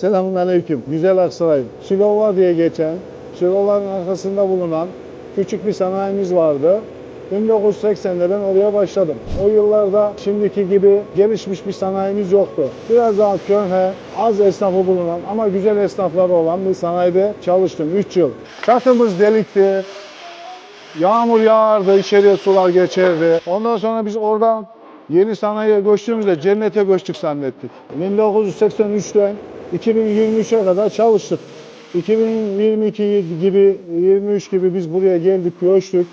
Selamun Aleyküm. Güzel Aksaray. Şilova diye geçen, Şilova'nın arkasında bulunan küçük bir sanayimiz vardı. 1980'de ben oraya başladım. O yıllarda şimdiki gibi gelişmiş bir sanayimiz yoktu. Biraz daha köhne, az esnafı bulunan ama güzel esnafları olan bir sanayide çalıştım 3 yıl. Çatımız delikti, Yağmur yağardı, içeriye sular geçerdi. Ondan sonra biz oradan yeni sanayiye göçtüğümüzde cennete göçtük zannettik. 1983'ten 2023'e kadar çalıştık. 2022 gibi, 23 gibi biz buraya geldik, göçtük.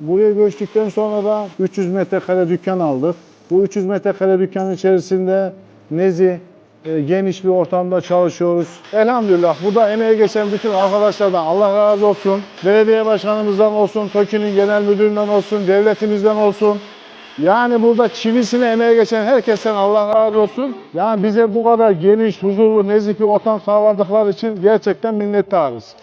Buraya göçtükten sonra da 300 metrekare dükkan aldık. Bu 300 metrekare dükkanın içerisinde nezi e, geniş bir ortamda çalışıyoruz. Elhamdülillah burada emeğe geçen bütün arkadaşlardan Allah razı olsun. Belediye başkanımızdan olsun, TOKİ'nin genel müdüründen olsun, devletimizden olsun. Yani burada çivisine emeğe geçen herkesten Allah razı olsun. Yani bize bu kadar geniş, huzurlu, nezih bir ortam sağladıkları için gerçekten minnettarız.